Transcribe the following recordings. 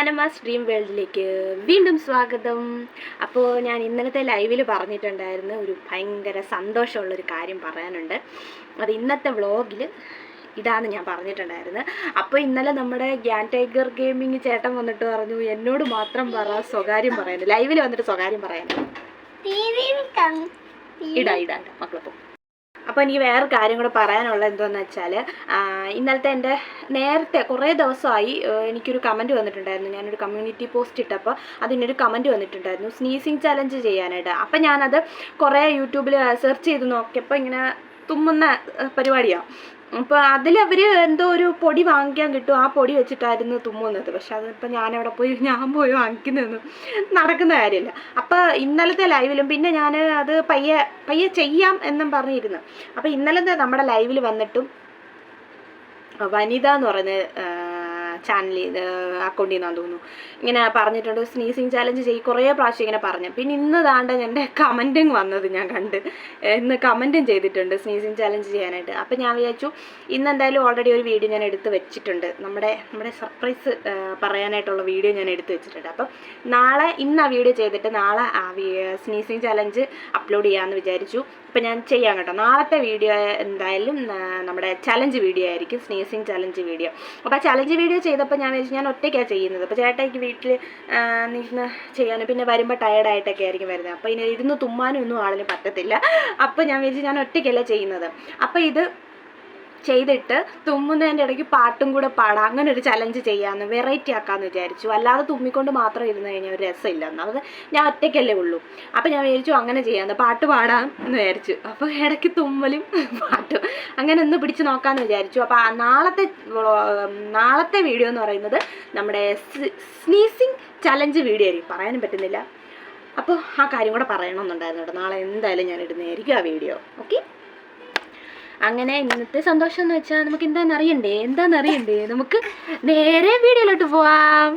അനമാസ് dream വേൾഡിലേക്ക് വീണ്ടും സ്വാഗതം. അപ്പോൾ ഞാൻ ഇന്നലത്തെ ലൈവിൽ പറഞ്ഞിട്ടുണ്ടായിരുന്നു ഒരു ഭയങ്കര സന്തോഷമുള്ളൊരു കാര്യം പറയാനുണ്ട്. അത് ഇന്നത്തെ വ്ളോഗിൽ ഇതാണ് ഞാൻ പറഞ്ഞിട്ടുണ്ടായിരുന്നത് അപ്പോൾ ഇന്നലെ നമ്മുടെ ഗ്യാൻ ടൈഗർ ഗെയിമിങ് ചേട്ടൻ വന്നിട്ട് പറഞ്ഞു എന്നോട് മാത്രം പറ സ്വകാര്യം പറയാൻ. ലൈവിൽ വന്നിട്ട് സ്വകാര്യം പറയാൻ. ഇടാ ഇടാ ഇടാ. മക്കളെ പോ. അപ്പോൾ എനിക്ക് വേറെ കാര്യം കൂടെ പറയാനുള്ളത് എന്തോന്ന് വെച്ചാൽ ഇന്നലത്തെ എന്റെ നേരത്തെ കുറേ ദിവസമായി എനിക്കൊരു കമന്റ് വന്നിട്ടുണ്ടായിരുന്നു. ഞാനൊരു കമ്മ്യൂണിറ്റി പോസ്റ്റ് ഇട്ടപ്പോൾ അതിനൊരു കമന്റ് വന്നിട്ടുണ്ടായിരുന്നു. സ്നീസിങ് ചലഞ്ച് ചെയ്യാനായിട്ട്. അപ്പം ഞാനത് കുറേ യൂട്യൂബിൽ സെർച്ച് ചെയ്ത് നോക്കിയപ്പോൾ ഇങ്ങനെ തുമ്മുന്ന പരിപാടിയാണ് അപ്പോൾ അവർ എന്തോ ഒരു പൊടി വാങ്ങിക്കാൻ കിട്ടും. ആ പൊടി വെച്ചിട്ടായിരുന്നു തുമ്മുന്നത്. പക്ഷെ അതിപ്പോൾ ഞാനവിടെ പോയി ഞാൻ പോയി വാങ്ങിക്കുന്നതൊന്നും നടക്കുന്ന കാര്യമില്ല. അപ്പോൾ ഇന്നലത്തെ ലൈവിലും പിന്നെ ഞാൻ അത് പയ്യെ പയ്യെ ചെയ്യാം എന്നും പറഞ്ഞിരുന്നു. അപ്പോൾ ഇന്നലത്തെ നമ്മുടെ ലൈവിൽ വന്നിട്ടും വനിത എന്ന് പറയുന്ന ചാനലിൽ അക്കൗണ്ടിൽ നിന്നാന്ന് തോന്നുന്നു. ഇങ്ങനെ പറഞ്ഞിട്ടുണ്ട് സ്നീസിങ് ചാലഞ്ച് ചെയ്യും കുറേ പ്രാവശ്യം ഇങ്ങനെ പറഞ്ഞു. പിന്നെ ഇന്ന് താണ്ട എന്റെ കമന്റും വന്നത് ഞാൻ കണ്ട്. ഇന്ന് കമന്റും ചെയ്തിട്ടുണ്ട് സ്നീസിങ് ചാലഞ്ച് ചെയ്യാനായിട്ട്. അപ്പം ഞാൻ വിചാരിച്ചു ഇന്ന് എന്തായാലും ഓൾറെഡി ഒരു വീഡിയോ ഞാൻ എടുത്ത് വെച്ചിട്ടുണ്ട്. നമ്മുടെ നമ്മുടെ സർപ്രൈസ് പറയാനായിട്ടുള്ള വീഡിയോ ഞാൻ എടുത്ത് വെച്ചിട്ടുണ്ട്. അപ്പം നാളെ ഇന്ന് ആ വീഡിയോ ചെയ്തിട്ട് നാളെ ആ സ്നീസിങ് ചാലഞ്ച് അപ്ലോഡ് ചെയ്യാമെന്ന് വിചാരിച്ചു. അപ്പം ഞാൻ ചെയ്യാം കേട്ടോ. നാളത്തെ വീഡിയോ എന്തായാലും നമ്മുടെ ചലഞ്ച് വീഡിയോ ആയിരിക്കും സ്നേസിങ് ചലഞ്ച് വീഡിയോ അപ്പോൾ ആ ചലഞ്ച് വീഡിയോ ചെയ്തപ്പോൾ ഞാൻ വിചാരിച്ചു ഞാൻ ഒറ്റയ്ക്കാണ് ചെയ്യുന്നത്. അപ്പോൾ ചേട്ടായിക്ക് വീട്ടിൽ നിന്ന് ചെയ്യാനും പിന്നെ വരുമ്പോൾ ടയർഡായിട്ടൊക്കെ ആയിരിക്കും വരുന്നത്. അപ്പോൾ ഇനി ഇരുന്ന് തുമ്മാനും ഒന്നും ആളിന് പറ്റത്തില്ല. അപ്പോൾ ഞാൻ വിചാരിച്ചു ഞാൻ ഒറ്റയ്ക്കല്ല ചെയ്യുന്നത്. അപ്പോൾ ഇത് ചെയ്തിട്ട് തുമ്മുന്നതിന്റെ ഇടയ്ക്ക് പാട്ടും കൂടെ പാടാം. അങ്ങനെ ഒരു ചലഞ്ച് ചെയ്യാമെന്ന് വെറൈറ്റി ആക്കാമെന്ന് വിചാരിച്ചു. അല്ലാതെ തുമ്മിക്കൊണ്ട് മാത്രം ഇരുന്ന് കഴിഞ്ഞാൽ ഒരു രസമില്ല ഒന്നാമത് ഞാൻ ഒറ്റയ്ക്കല്ലേ ഉള്ളൂ. അപ്പോൾ ഞാൻ വിചാരിച്ചു അങ്ങനെ ചെയ്യാമെന്ന് പാട്ട് പാടാം എന്ന് വിചാരിച്ചു. അപ്പോൾ ഇടയ്ക്ക് തുമ്മലും പാട്ടും അങ്ങനെ ഒന്ന് പിടിച്ച് നോക്കാമെന്ന് വിചാരിച്ചു. അപ്പോൾ ആ നാളത്തെ നാളത്തെ വീഡിയോ എന്ന് പറയുന്നത് നമ്മുടെ സ്നീസിങ് ചലഞ്ച് വീഡിയോ ആയിരിക്കും. പറയാനും പറ്റുന്നില്ല. അപ്പോൾ ആ കാര്യം കൂടെ പറയണമെന്നുണ്ടായിരുന്നു കേട്ടോ. നാളെ എന്തായാലും ഞാൻ ഇടുന്നതായിരിക്കും ആ വീഡിയോ ഓക്കെ അങ്ങനെ ഇന്നത്തെ സന്തോഷം എന്ന് വെച്ചാൽ നമുക്ക് എന്താണെന്ന് അറിയണ്ടേ എന്താണെന്ന് അറിയണ്ടേ നമുക്ക് നേരെ വീഡിയോയിലോട്ട് പോവാം.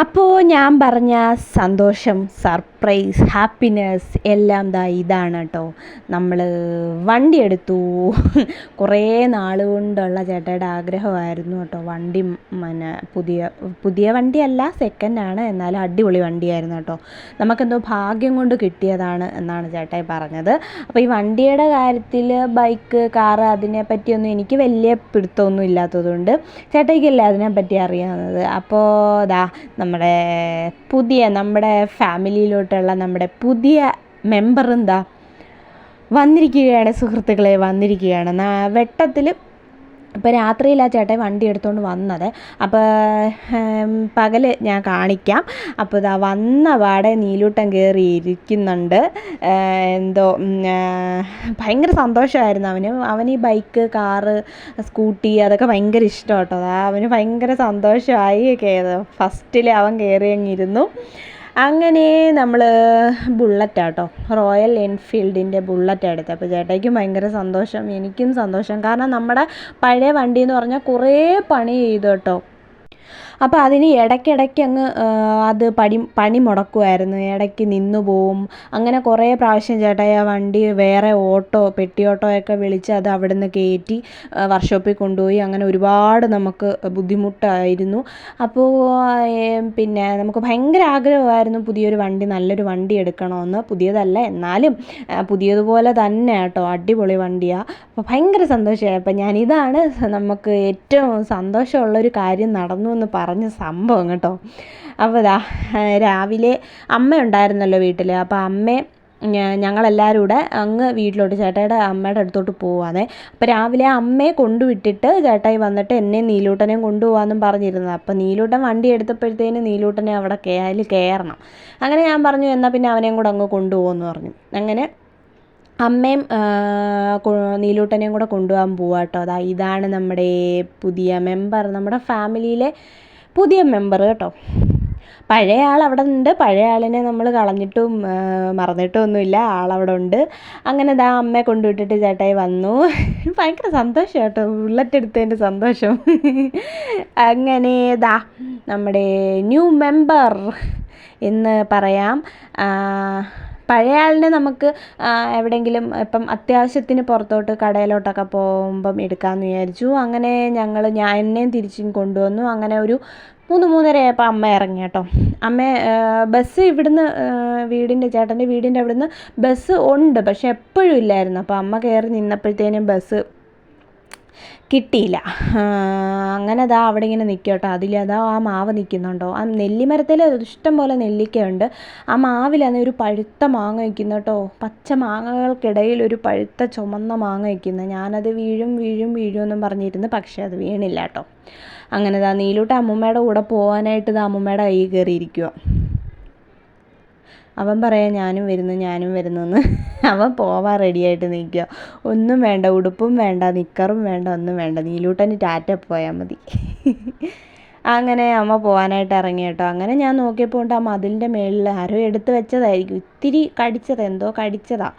അപ്പോൾ ഞാൻ പറഞ്ഞ സന്തോഷം സർപ്രൈസ് ഹാപ്പിനെസ് എല്ലാം ദാ ഇതാണ് കേട്ടോ നമ്മൾ വണ്ടി എടുത്തു കുറേ നാൾ കൊണ്ടുള്ള ചേട്ടയുടെ ആഗ്രഹമായിരുന്നു കേട്ടോ വണ്ടി പിന്നെ പുതിയ പുതിയ വണ്ടിയല്ല സെക്കൻഡാണ് എന്നാലും അടിപൊളി വണ്ടിയായിരുന്നു കേട്ടോ നമുക്കെന്തോ ഭാഗ്യം കൊണ്ട് കിട്ടിയതാണ് എന്നാണ് ചേട്ടായി പറഞ്ഞത്. അപ്പോൾ ഈ വണ്ടിയുടെ കാര്യത്തിൽ ബൈക്ക് കാറ് അതിനെപ്പറ്റിയൊന്നും എനിക്ക് വലിയ പിടുത്തമൊന്നും ഇല്ലാത്തതുകൊണ്ട് ചേട്ടായിക്കല്ലേ അതിനെപ്പറ്റി അറിയാവുന്നത്? അപ്പോൾ ദാ നമ്മുടെ പുതിയ നമ്മുടെ ഫാമിലിയിലോട്ടുള്ള നമ്മുടെ പുതിയ മെമ്പർ എന്താ? വന്നിരിക്കുകയാണ് സുഹൃത്തുക്കളെ വന്നിരിക്കുകയാണ്. വെട്ടത്തിൽ ഇപ്പോൾ രാത്രിയിൽ ആ ചേട്ടൻ വണ്ടി എടുത്തുകൊണ്ട് വന്നത്. അപ്പോൾ പകൽ ഞാൻ കാണിക്കാം. അപ്പോൾ ഇതാ വന്ന പാടെ നീലൂട്ടം കയറി ഇരിക്കുന്നുണ്ട്. എന്തോ ഭയങ്കര സന്തോഷമായിരുന്നു അവന്. അവന് ഈ ബൈക്ക് കാറ് സ്കൂട്ടി അതൊക്കെ ഭയങ്കര ഇഷ്ടം കേട്ടോ അവന് ഭയങ്കര സന്തോഷമായി ഫസ്റ്റിൽ അവൻ കയറി അങ്ങിരുന്നു അങ്ങനെ നമ്മൾ ബുള്ളറ്റാട്ടോ. റോയൽ എൻഫീൽഡിന്റെ ബുള്ളറ്റ് എടുത്തത് അപ്പോൾ ചേട്ടായിക്കും ഭയങ്കര സന്തോഷം എനിക്കും സന്തോഷം. കാരണം നമ്മുടെ പഴയ വണ്ടി എന്ന് പറഞ്ഞാൽ കുറേ പണി ചെയ്തു കേട്ടോ. അപ്പോൾ അതിന് ഇടയ്ക്കിടയ്ക്ക് അങ്ങ് അത് പടി പണി മുടക്കുമായിരുന്നു ഇടയ്ക്ക് നിന്നു പോവും. അങ്ങനെ കുറേ പ്രാവശ്യം ചേട്ടായി ആ വണ്ടി വേറെ ഓട്ടോ പെട്ടി ഓട്ടോ ഒക്കെ വിളിച്ച് അത് അവിടെ നിന്ന് കയറ്റി വർക്ക്ഷോപ്പിൽ കൊണ്ടുപോയി. അങ്ങനെ ഒരുപാട് നമുക്ക് ബുദ്ധിമുട്ടായിരുന്നു. അപ്പോൾ പിന്നെ നമുക്ക് ഭയങ്കര ആഗ്രഹമായിരുന്നു പുതിയൊരു വണ്ടി നല്ലൊരു വണ്ടി എടുക്കണമെന്ന്. പുതിയതല്ല എന്നാലും പുതിയതുപോലെ തന്നെ കേട്ടോ അടിപൊളി വണ്ടിയാണ് അപ്പോൾ ഭയങ്കര സന്തോഷമായി ഞാൻ ഞാനിതാണ് നമുക്ക് ഏറ്റവും സന്തോഷമുള്ളൊരു കാര്യം നടന്നു എന്ന് പറഞ്ഞ സംഭവം കേട്ടോ. അപ്പോൾ ഇതാ രാവിലെ അമ്മ ഉണ്ടായിരുന്നല്ലോ വീട്ടിൽ അപ്പോൾ അമ്മ ഞങ്ങളെല്ലാവരും കൂടെ അങ്ങ് വീട്ടിലോട്ട് ചേട്ടായുടെ അമ്മയുടെ അടുത്തോട്ട് പോവാതെ അപ്പോൾ രാവിലെ അമ്മയെ കൊണ്ടുവിട്ടിട്ട് ചേട്ടായി വന്നിട്ട് എന്നെ നീലൂട്ടനെയും കൊണ്ടുപോകാമെന്നും പറഞ്ഞിരുന്നത്. അപ്പോൾ നീലൂട്ടൻ വണ്ടി എടുത്തപ്പോഴത്തേന് നീലൂട്ടനെ അവിടെ കയറി കയറണം. അങ്ങനെ ഞാൻ പറഞ്ഞു എന്നാൽ പിന്നെ അവനെയും കൂടെ അങ്ങ് കൊണ്ടുപോകുമെന്ന് പറഞ്ഞു. അങ്ങനെ അമ്മയും നീലൂട്ടനെയും കൂടെ കൊണ്ടുപോകാൻ പോവാ കേട്ടോ അതാ ഇതാണ് നമ്മുടെ പുതിയ മെമ്പർ. നമ്മുടെ ഫാമിലിയിലെ പുതിയ മെമ്പർ കേട്ടോ. പഴയ ആൾ അവിടെ ഉണ്ട്. പഴയ ആളിനെ നമ്മൾ കളഞ്ഞിട്ടും മറന്നിട്ടും ഒന്നുമില്ല ആളവിടെ ഉണ്ട്. അങ്ങനെ ദാ അമ്മയെ കൊണ്ടുവിട്ടിട്ട് ചേട്ടായി വന്നു. ഭയങ്കര സന്തോഷം കേട്ടോ. ബുള്ളറ്റ് എടുത്തതിന്റെ സന്തോഷം. അങ്ങനെ ദാ നമ്മുടെ ന്യൂ മെമ്പർ എന്ന് പറയാം. പഴയ ആളിനെ നമുക്ക് എവിടെയെങ്കിലും ഇപ്പം അത്യാവശ്യത്തിന് പുറത്തോട്ട് കടയിലോട്ടൊക്കെ പോകുമ്പം എടുക്കാമെന്ന് വിചാരിച്ചു. അങ്ങനെ ഞങ്ങൾ ഞാൻ എന്നെയും തിരിച്ചും കൊണ്ടുവന്നു. അങ്ങനെ ഒരു മൂന്ന് മൂന്നരയായപ്പോൾ അമ്മ ഇറങ്ങി കേട്ടോ. അമ്മ ബസ് ഇവിടുന്ന് വീടിന്റെ ചേട്ടന്റെ വീടിന്റെ അവിടുന്ന് ബസ് ഉണ്ട് പക്ഷെ എപ്പോഴും ഇല്ലായിരുന്നു. അപ്പോൾ അമ്മ കയറി നിന്നപ്പോഴത്തേനും ബസ് കിട്ടിയില്ല. അങ്ങനെ അതാ അവിടെ ഇങ്ങനെ നിൽക്കും കേട്ടോ. അതിൽ അതാ ആ മാവ് നിൽക്കുന്നുണ്ടോ? ആ നെല്ലിമരത്തിൽ ഇഷ്ടം പോലെ നെല്ലിക്കയുണ്ട്. ആ മാവിലാണ് ഒരു പഴുത്ത മാങ്ങ വയ്ക്കുന്നു കേട്ടോ. പച്ച മാങ്ങകൾക്കിടയിൽ ഒരു പഴുത്ത ചുമന്ന മാങ്ങ വയ്ക്കുന്നത് ഞാനത് വീഴും വീഴും വീഴും എന്നും പറഞ്ഞിരുന്നു. പക്ഷേ അത് വീണില്ല കേട്ടോ. അങ്ങനെ ഇതാ നീലൂട്ട് അമ്മൂമ്മയുടെ കൂടെ പോകാനായിട്ട് ഇത് അമ്മൂമ്മയുടെ കൈ കയറിയിരിക്കുക അവൻ പറയാം ഞാനും വരുന്നു ഞാനും വരുന്നു എന്ന്. അവൻ പോവാൻ റെഡിയായിട്ട് നിൽക്കുക. ഒന്നും വേണ്ട ഉടുപ്പും വേണ്ട നിക്കറും വേണ്ട ഒന്നും വേണ്ട. നീലൂട്ടന് ടാറ്റ പോയാൽ മതി. അങ്ങനെ അമ്മ പോകാനായിട്ട് ഇറങ്ങി കേട്ടോ. അങ്ങനെ ഞാൻ നോക്കിയപ്പോൾ ഉണ്ട് ആ മതിലിന്റെ മേളിൽ ആരോ എടുത്ത് വെച്ചതായിരിക്കും. ഇത്തിരി കടിച്ചത് എന്തോ കടിച്ചതാ.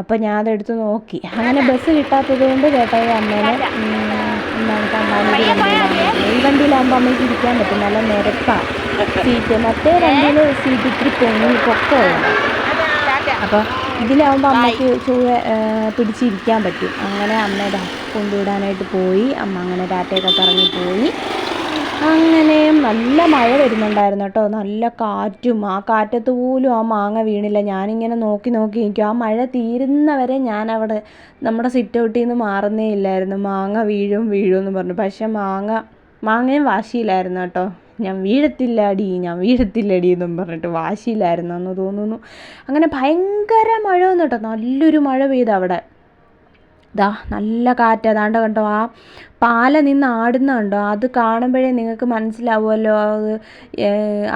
അപ്പോൾ ഞാൻ അതെടുത്ത് നോക്കി. അങ്ങനെ ബസ് കിട്ടാത്തത് കൊണ്ട് ചേട്ടായി അമ്മേനെ എന്താണ് കണ്ടാൽ ഈ വണ്ടിയിലാകുമ്പോൾ അമ്മയ്ക്ക് ഇരിക്കാൻ പറ്റും. നല്ല നിരപ്പാണ് സീറ്റ്. മറ്റേ വണ്ടിയിൽ സീറ്റ് ഇത്തിരി പൊങ്ങി പൊക്കമുണ്ട് അപ്പോൾ ഇതിലാവുമ്പോൾ അമ്മയ്ക്ക് ചൊവ്വ പിടിച്ചിരിക്കാൻ പറ്റും. അങ്ങനെ അമ്മ കൊണ്ടുവിടാനായിട്ട് പോയി. അമ്മ അങ്ങനെ ടാറ്റയൊക്കെ പറഞ്ഞ് പോയി. അങ്ങനെ നല്ല മഴ വരുന്നുണ്ടായിരുന്നു കേട്ടോ. നല്ല കാറ്റും ആ കാറ്റത്ത് പോലും ആ മാങ്ങ വീണില്ല. ഞാനിങ്ങനെ നോക്കി നോക്കി നിൽക്കും ആ മഴ തീരുന്നവരെ ഞാനവിടെ നമ്മുടെ സിറ്റ് ഔട്ടിൽ നിന്ന് മാറുന്നേ ഇല്ലായിരുന്നു. മാങ്ങ വീഴും വീഴും എന്ന് പറഞ്ഞു. പക്ഷെ മാങ്ങ മാങ്ങയും വാശിയിലായിരുന്നു കേട്ടോ. ഞാൻ വീഴത്തില്ലാടി ഞാൻ വീഴത്തില്ലടി എന്നും പറഞ്ഞിട്ട് വാശിയിലായിരുന്നു എന്ന് തോന്നുന്നു. അങ്ങനെ ഭയങ്കര മഴ വന്നു കേട്ടോ. നല്ലൊരു മഴ പെയ്തു അവിടെ. ദാ നല്ല കാറ്റ്. അതാണ്ട് കണ്ടോ ആ പാല നിന്ന് ആടുന്ന കണ്ടോ? അത് കാണുമ്പോഴേ നിങ്ങൾക്ക് മനസ്സിലാവുമല്ലോ അത്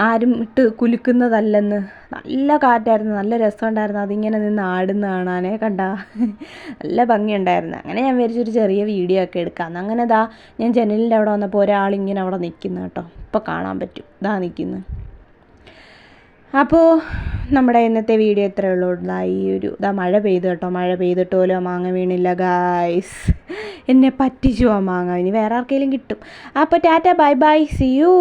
ആരും ഇട്ട് കുലുക്കുന്നതല്ലെന്ന്. നല്ല കാറ്റായിരുന്നു നല്ല രസമുണ്ടായിരുന്നു അതിങ്ങനെ നിന്ന് ആടുന്ന കാണാനേ കണ്ട. നല്ല ഭംഗിയുണ്ടായിരുന്നു. അങ്ങനെ ഞാൻ വിചാരിച്ചൊരു ചെറിയ വീഡിയോ ഒക്കെ എടുക്കാം. അങ്ങനെ ദാ ഞാൻ ജനലിന്റെ അവിടെ വന്നപ്പോൾ ഒരാളിങ്ങനെ അവിടെ നിൽക്കുന്നു കേട്ടോ. ഇപ്പോൾ കാണാൻ പറ്റും. ഇതാ നിൽക്കുന്നു. അപ്പോൾ നമ്മുടെ ഇന്നത്തെ വീഡിയോ ഇത്രയേ ഉള്ളൂ. ഈ ഒരു ഇതാ മഴ പെയ്തു കേട്ടോ. മഴ പെയ്തിട്ട് പോലും മാങ്ങ വീണില്ല ഗായ്സ് എന്നെ പറ്റിച്ചു ആ മാങ്ങ. ഇനി വേറെ ആർക്കെങ്കിലും കിട്ടും. അപ്പോൾ tata bye bye. See you